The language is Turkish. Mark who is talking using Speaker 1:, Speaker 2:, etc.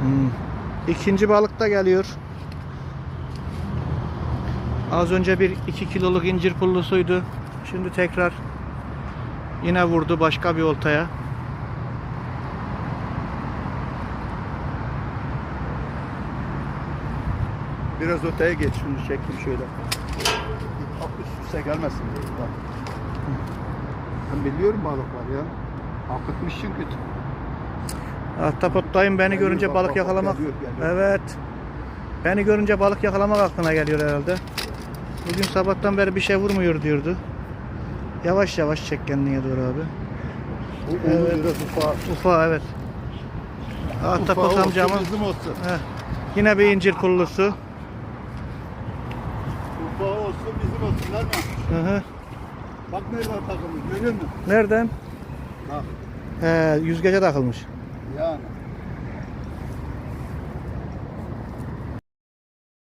Speaker 1: Hmm. İkinci balık da geliyor. Az önce bir 2 kiloluk incir pullusuydu. Şimdi tekrar yine vurdu başka bir oltaya.
Speaker 2: Biraz öteye geç şunu çekeyim şöyle. Üst üste gelmesin. Ben biliyorum balıklar ya. Akıtmış çünkü.
Speaker 1: Ahtapottayım beni
Speaker 2: Geliyor,
Speaker 1: görünce
Speaker 2: bak,
Speaker 1: balık
Speaker 2: bak,
Speaker 1: yakalamak.
Speaker 2: geliyor, geliyor.
Speaker 1: Evet. Beni görünce balık yakalamak aklına geliyor herhalde. Bugün sabahtan beri bir şey vurmuyor diyordu. Yavaş yavaş çek kendine doğru abi.
Speaker 2: Bu
Speaker 1: Evet.
Speaker 2: ufa.
Speaker 1: Ufa evet. Ahtapot amcamın yine bir incir pullusu.
Speaker 2: Ufa olsun bizim olsun değil mi?
Speaker 1: Hı hı.
Speaker 2: Bak nereden takılmış görüyor musun?
Speaker 1: Nereden?
Speaker 2: Bak
Speaker 1: He, yüzgece takılmış.
Speaker 2: الآن.